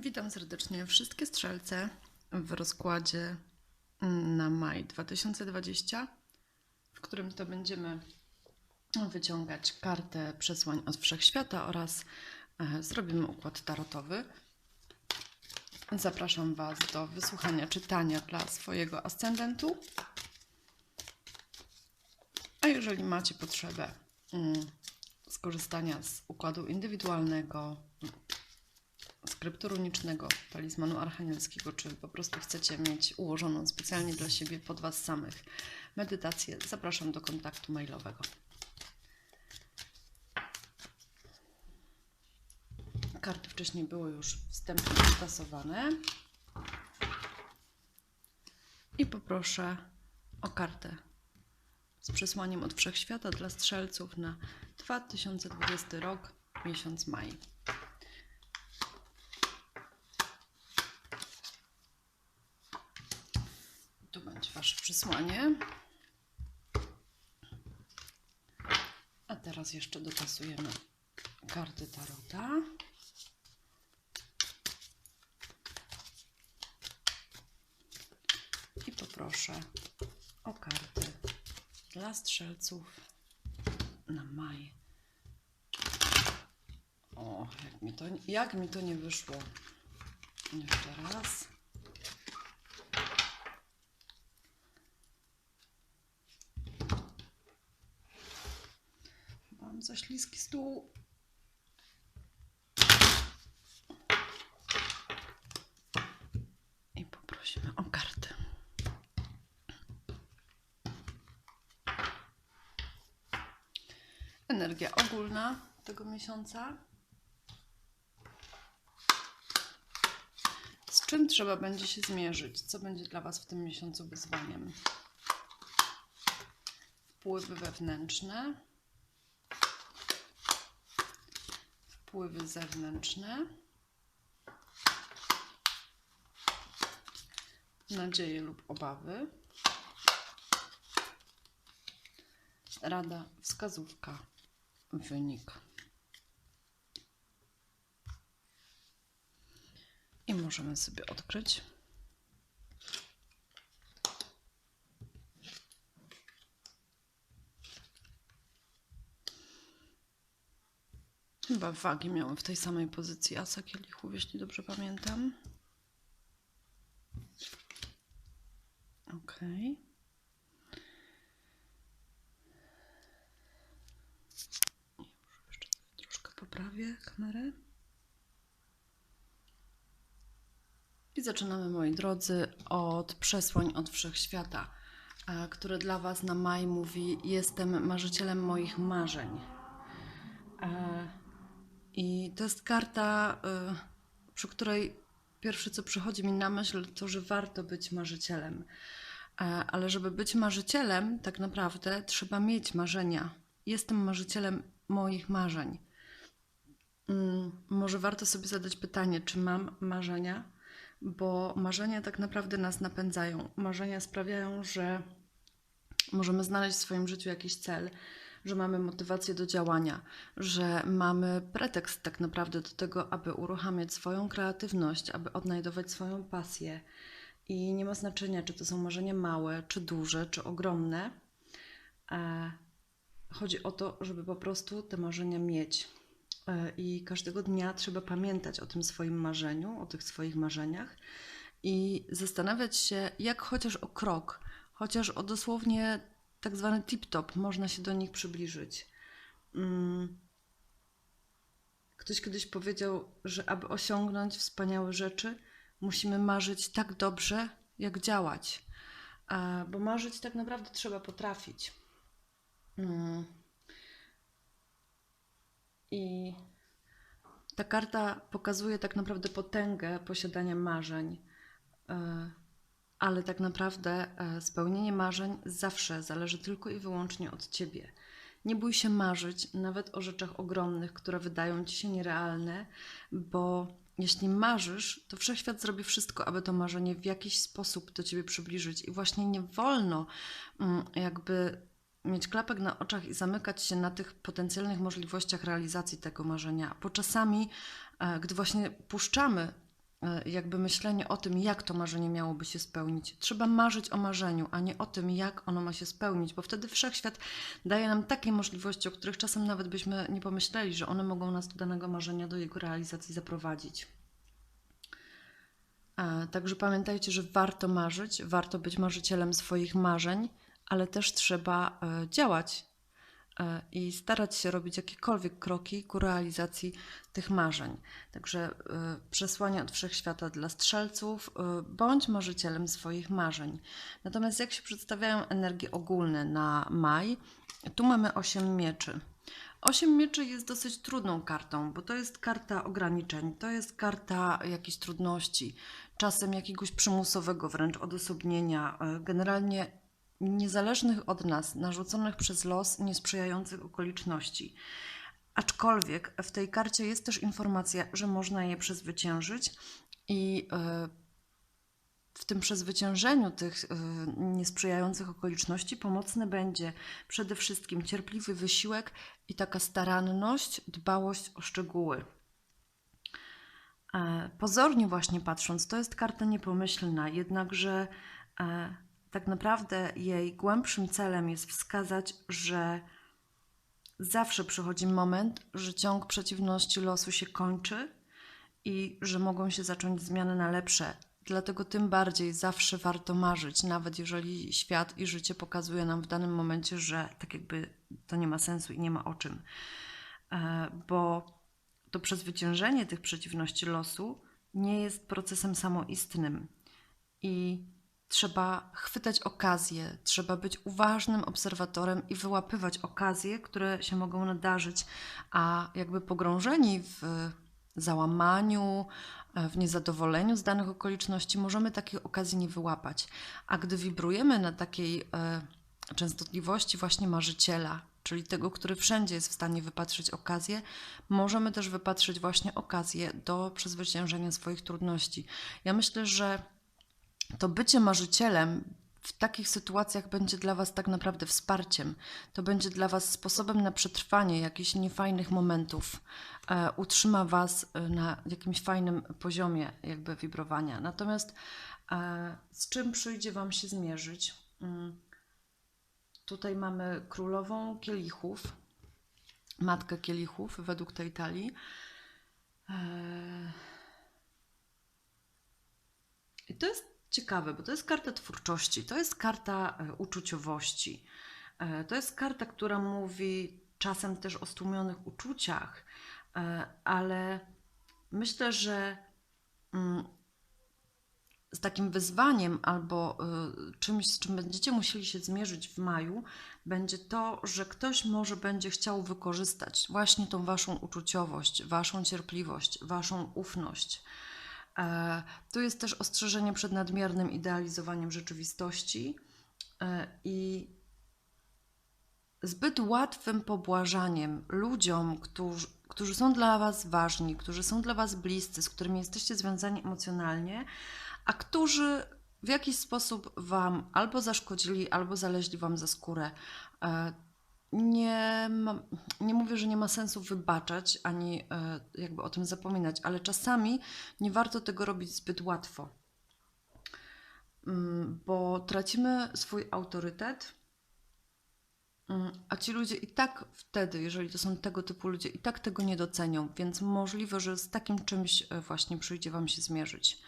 Witam serdecznie wszystkie strzelce w rozkładzie na maj 2020, w którym to będziemy wyciągać kartę przesłań od wszechświata oraz e, zrobimy układ tarotowy. Zapraszam Was do wysłuchania czytania dla swojego ascendentu. A jeżeli macie potrzebę mm, skorzystania z układu indywidualnego, skryptu runicznego, talizmanu archanielskiego, czy po prostu chcecie mieć ułożoną specjalnie dla siebie pod Was samych medytację, zapraszam do kontaktu mailowego. Karty wcześniej były już wstępnie stasowane. I poproszę o kartę z przesłaniem od wszechświata dla strzelców na 2020 rok, miesiąc maj. Wasze przesłanie. A teraz jeszcze dopasujemy karty Tarota. I poproszę o karty dla strzelców na maj. O, jak mi to, jak mi to nie wyszło. Jeszcze raz. Śliski stół. I poprosimy o kartę. Energia ogólna tego miesiąca. Z czym trzeba będzie się zmierzyć? Co będzie dla Was w tym miesiącu wyzwaniem? Wpływy wewnętrzne, wpływy zewnętrzne, nadzieje lub obawy, rada, wskazówka, wynik. I możemy sobie odkryć. Chyba wagi miały w tej samej pozycji asa kielichów, jeśli dobrze pamiętam. Ok. Jeszcze troszkę poprawię kamerę. I zaczynamy, moi drodzy, od przesłań od wszechświata, które dla Was na maj mówi: Jestem marzycielem moich marzeń. I to jest karta, y, przy której pierwsze co przychodzi mi na myśl, to że warto być marzycielem. E, Ale żeby być marzycielem, tak naprawdę trzeba mieć marzenia. Jestem marzycielem moich marzeń. Mm, Może warto sobie zadać pytanie, czy mam marzenia? Bo marzenia tak naprawdę nas napędzają. Marzenia sprawiają, że możemy znaleźć w swoim życiu jakiś cel, że mamy motywację do działania, że mamy pretekst tak naprawdę do tego, aby uruchamiać swoją kreatywność, aby odnajdować swoją pasję. I nie ma znaczenia, czy to są marzenia małe, czy duże, czy ogromne. E, Chodzi o to, żeby po prostu te marzenia mieć. E, I każdego dnia trzeba pamiętać o tym swoim marzeniu, o tych swoich marzeniach i zastanawiać się, jak chociaż o krok, chociaż o dosłownie tak zwany tip-top, można się do nich przybliżyć. Mm. Ktoś kiedyś powiedział, że aby osiągnąć wspaniałe rzeczy, musimy marzyć tak dobrze, jak działać. Bo marzyć tak naprawdę trzeba potrafić. Mm. I ta karta pokazuje tak naprawdę potęgę posiadania marzeń, e, ale tak naprawdę e, spełnienie marzeń zawsze zależy tylko i wyłącznie od ciebie. Nie bój się marzyć nawet o rzeczach ogromnych, które wydają ci się nierealne, bo jeśli marzysz, to wszechświat zrobi wszystko, aby to marzenie w jakiś sposób do ciebie przybliżyć. I właśnie nie wolno mm, jakby mieć klapek na oczach i zamykać się na tych potencjalnych możliwościach realizacji tego marzenia. Bo czasami, e, gdy właśnie puszczamy jakby myślenie o tym, jak to marzenie miałoby się spełnić. Trzeba marzyć o marzeniu, a nie o tym, jak ono ma się spełnić, bo wtedy wszechświat daje nam takie możliwości, o których czasem nawet byśmy nie pomyśleli, że one mogą nas do danego marzenia, do jego realizacji zaprowadzić. E, Także pamiętajcie, że warto marzyć, warto być marzycielem swoich marzeń, ale też trzeba e, działać e, i starać się robić jakiekolwiek kroki ku realizacji tych marzeń. Także e, przesłanie od wszechświata dla strzelców: e, bądź marzycielem swoich marzeń. Natomiast jak się przedstawiają energie ogólne na maj? Tu mamy 8 mieczy. Osiem mieczy jest dosyć trudną kartą, bo to jest karta ograniczeń, to jest karta jakichś trudności, czasem jakiegoś przymusowego wręcz odosobnienia, e, generalnie niezależnych od nas, narzuconych przez los niesprzyjających okoliczności. Aczkolwiek w tej karcie jest też informacja, że można je przezwyciężyć i e, w tym przezwyciężeniu tych y, niesprzyjających okoliczności pomocny będzie przede wszystkim cierpliwy wysiłek i taka staranność, dbałość o szczegóły. E, Pozornie właśnie patrząc, to jest karta niepomyślna, jednakże e, tak naprawdę jej głębszym celem jest wskazać, że zawsze przychodzi moment, że ciąg przeciwności losu się kończy i że mogą się zacząć zmiany na lepsze. Dlatego tym bardziej zawsze warto marzyć, nawet jeżeli świat i życie pokazuje nam w danym momencie, że tak jakby to nie ma sensu i nie ma o czym. E, Bo to przezwyciężenie tych przeciwności losu nie jest procesem samoistnym i trzeba chwytać okazje, trzeba być uważnym obserwatorem i wyłapywać okazje, które się mogą nadarzyć, a jakby pogrążeni w załamaniu, e, w niezadowoleniu z danych okoliczności, możemy takich okazji nie wyłapać. A gdy wibrujemy na takiej e, częstotliwości właśnie marzyciela, czyli tego, który wszędzie jest w stanie wypatrzyć okazję, możemy też wypatrzyć właśnie okazję do przezwyciężenia swoich trudności. Ja myślę, że to bycie marzycielem w takich sytuacjach będzie dla Was tak naprawdę wsparciem. To będzie dla Was sposobem na przetrwanie jakichś niefajnych momentów. E, utrzyma Was e, na jakimś fajnym poziomie jakby wibrowania. Natomiast e, z czym przyjdzie Wam się zmierzyć? Mm, Tutaj mamy królową kielichów, matkę kielichów według tej talii. Eee, I to jest ciekawe, bo to jest karta twórczości, to jest karta e, uczuciowości. E, To jest karta, która mówi czasem też o stłumionych uczuciach, e, ale myślę, że mm, z takim wyzwaniem albo czymś, z czym będziecie musieli się zmierzyć w maju, będzie to, że ktoś może będzie chciał wykorzystać właśnie tą waszą uczuciowość, waszą cierpliwość, waszą ufność. E, Tu jest też ostrzeżenie przed nadmiernym idealizowaniem rzeczywistości e, i zbyt łatwym pobłażaniem ludziom, którzy, którzy są dla Was ważni, którzy są dla Was bliscy, z którymi jesteście związani emocjonalnie, a którzy w jakiś sposób Wam albo zaszkodzili, albo zaleźli Wam za skórę. Nie, ma, nie mówię, że nie ma sensu wybaczać ani e, jakby o tym zapominać, ale czasami nie warto tego robić zbyt łatwo, Mm, bo tracimy swój autorytet. Mm, A ci ludzie i tak wtedy, jeżeli to są tego typu ludzie, i tak tego nie docenią, więc możliwe, że z takim czymś e, właśnie przyjdzie Wam się zmierzyć.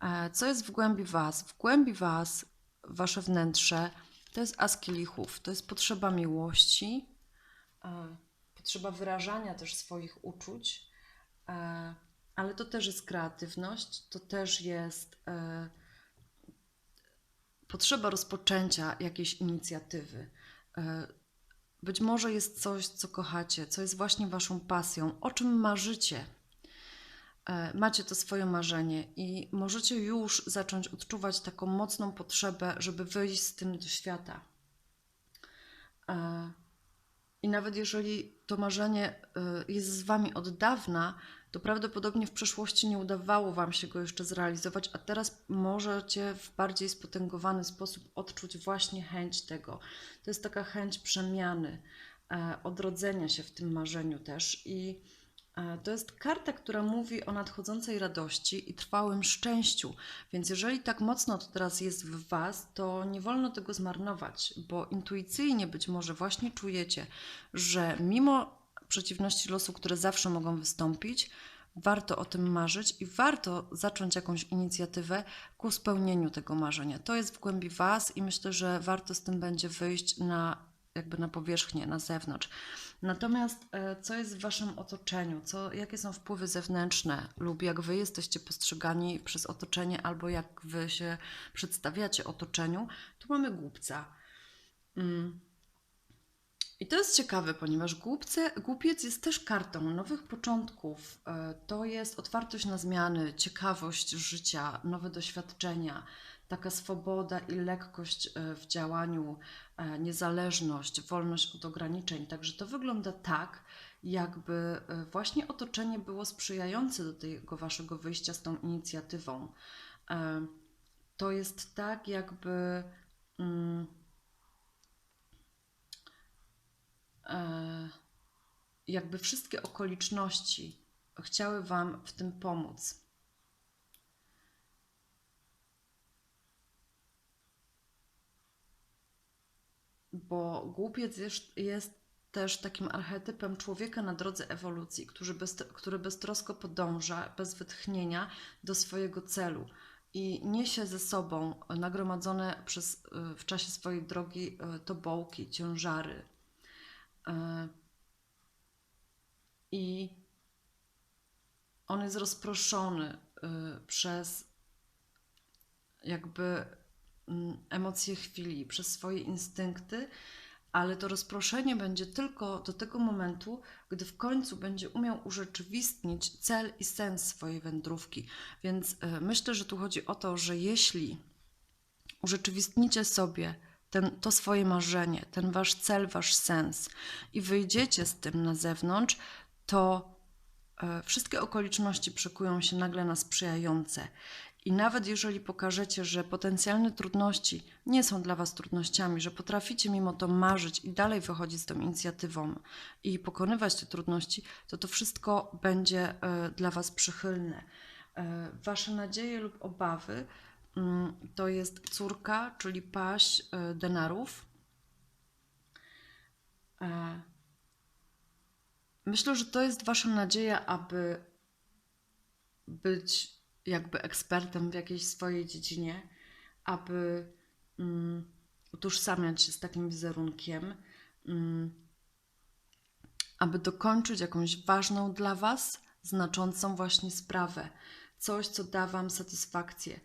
E, Co jest w głębi Was? W głębi Was, Wasze wnętrze, to jest as kielichów, to jest potrzeba miłości, e, potrzeba wyrażania też swoich uczuć, e, ale to też jest kreatywność, to też jest e, potrzeba rozpoczęcia jakiejś inicjatywy. Być może jest coś, co kochacie, co jest właśnie Waszą pasją, o czym marzycie. E, Macie to swoje marzenie i możecie już zacząć odczuwać taką mocną potrzebę, żeby wyjść z tym do świata. E, I nawet jeżeli to marzenie e, jest z Wami od dawna, to prawdopodobnie w przeszłości nie udawało Wam się go jeszcze zrealizować, a teraz możecie w bardziej spotęgowany sposób odczuć właśnie chęć tego. To jest taka chęć przemiany, odrodzenia się w tym marzeniu też i To jest karta, która mówi o nadchodzącej radości i trwałym szczęściu. Więc jeżeli tak mocno to teraz jest w Was, to nie wolno tego zmarnować, bo intuicyjnie być może właśnie czujecie, że mimo przeciwności losu, które zawsze mogą wystąpić, warto o tym marzyć i warto zacząć jakąś inicjatywę ku spełnieniu tego marzenia. To jest w głębi Was i myślę, że warto z tym będzie wyjść na jakby na powierzchnię, na zewnątrz. Natomiast e, co jest w Waszym otoczeniu? Co, jakie są wpływy zewnętrzne lub jak Wy jesteście postrzegani przez otoczenie albo jak Wy się przedstawiacie otoczeniu? Tu mamy głupca. Mm. I to jest ciekawe, ponieważ głupce, głupiec jest też kartą nowych początków. E, To jest otwartość na zmiany, ciekawość życia, nowe doświadczenia, taka swoboda i lekkość e, w działaniu, e, niezależność, wolność od ograniczeń. Także to wygląda tak, jakby e, właśnie otoczenie było sprzyjające do tego waszego wyjścia z tą inicjatywą. To jest tak, jakby. mm, jakby wszystkie okoliczności chciały Wam w tym pomóc. Bo głupiec jest, jest też takim archetypem człowieka na drodze ewolucji, który, bez, który beztrosko podąża, bez wytchnienia do swojego celu i niesie ze sobą nagromadzone przez, y, w czasie swojej drogi y, tobołki, ciężary. Y, I on jest rozproszony przez jakby emocje chwili, przez swoje instynkty, ale to rozproszenie będzie tylko do tego momentu, gdy w końcu będzie umiał urzeczywistnić cel i sens swojej wędrówki. Więc y, myślę, że tu chodzi o to, że jeśli urzeczywistnicie sobie ten, to swoje marzenie, ten wasz cel, wasz sens i wyjdziecie z tym na zewnątrz, to e, wszystkie okoliczności przekują się nagle na sprzyjające. I nawet jeżeli pokażecie, że potencjalne trudności nie są dla Was trudnościami, że potraficie mimo to marzyć i dalej wychodzić z tą inicjatywą i pokonywać te trudności, to to wszystko będzie e, dla Was przychylne. E, Wasze nadzieje lub obawy mm, to jest córka, czyli paść e, denarów. Myślę, że to jest Wasza nadzieja, aby być jakby ekspertem w jakiejś swojej dziedzinie, aby mm, utożsamiać się z takim wizerunkiem, mm, aby dokończyć jakąś ważną dla Was, znaczącą właśnie sprawę, coś, co da Wam satysfakcję.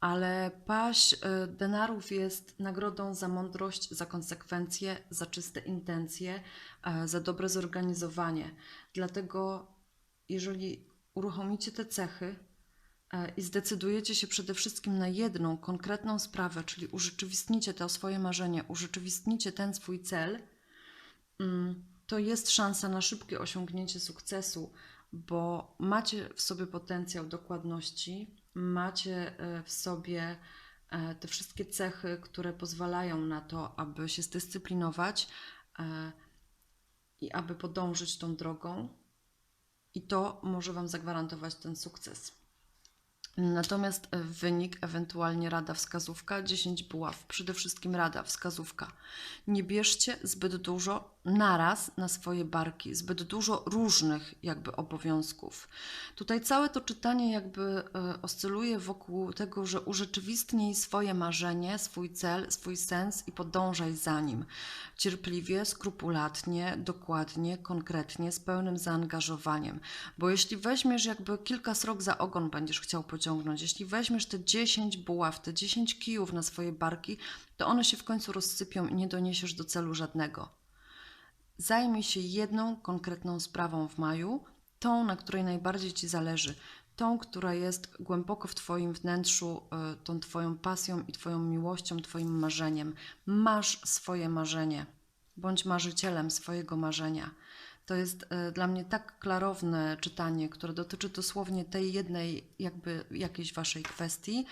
Ale paść y, denarów jest nagrodą za mądrość, za konsekwencje, za czyste intencje, e, za dobre zorganizowanie. Dlatego, jeżeli uruchomicie te cechy i zdecydujecie się przede wszystkim na jedną konkretną sprawę, czyli urzeczywistnicie to swoje marzenie, urzeczywistnicie ten swój cel, mm, to jest szansa na szybkie osiągnięcie sukcesu, bo macie w sobie potencjał dokładności, macie e, w sobie e, te wszystkie cechy, które pozwalają na to, aby się zdyscyplinować e, i aby podążyć tą drogą, i to może Wam zagwarantować ten sukces. Natomiast e, wynik, ewentualnie rada wskazówka, 10 buław, przede wszystkim rada wskazówka. Nie bierzcie zbyt dużo naraz na swoje barki, zbyt dużo różnych jakby obowiązków. Tutaj całe to czytanie jakby e, oscyluje wokół tego, że urzeczywistnij swoje marzenie, swój cel, swój sens i podążaj za nim. Cierpliwie, skrupulatnie, dokładnie, konkretnie, z pełnym zaangażowaniem. Bo jeśli weźmiesz jakby kilka srok za ogon będziesz chciał pociągnąć, jeśli weźmiesz te 10 buław, te 10 kijów na swoje barki, to one się w końcu rozsypią i nie doniesiesz do celu żadnego. Zajmij się jedną konkretną sprawą w maju, tą, na której najbardziej Ci zależy, tą, która jest głęboko w Twoim wnętrzu, y, tą Twoją pasją i Twoją miłością, Twoim marzeniem. Masz swoje marzenie, bądź marzycielem swojego marzenia. To jest y, dla mnie tak klarowne czytanie, które dotyczy dosłownie tej jednej, jakby jakiejś Waszej kwestii.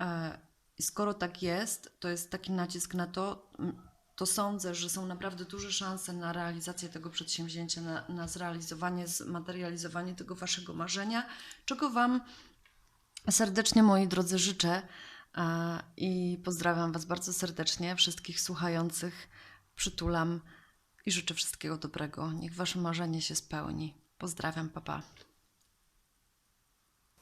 E, skoro tak jest, to jest taki nacisk na to, to sądzę, że są naprawdę duże szanse na realizację tego przedsięwzięcia, na, na zrealizowanie, zmaterializowanie tego Waszego marzenia, czego Wam serdecznie, moi drodzy, życzę. E, i pozdrawiam Was bardzo serdecznie, wszystkich słuchających, przytulam i życzę wszystkiego dobrego. Niech Wasze marzenie się spełni. Pozdrawiam, papa. Pa.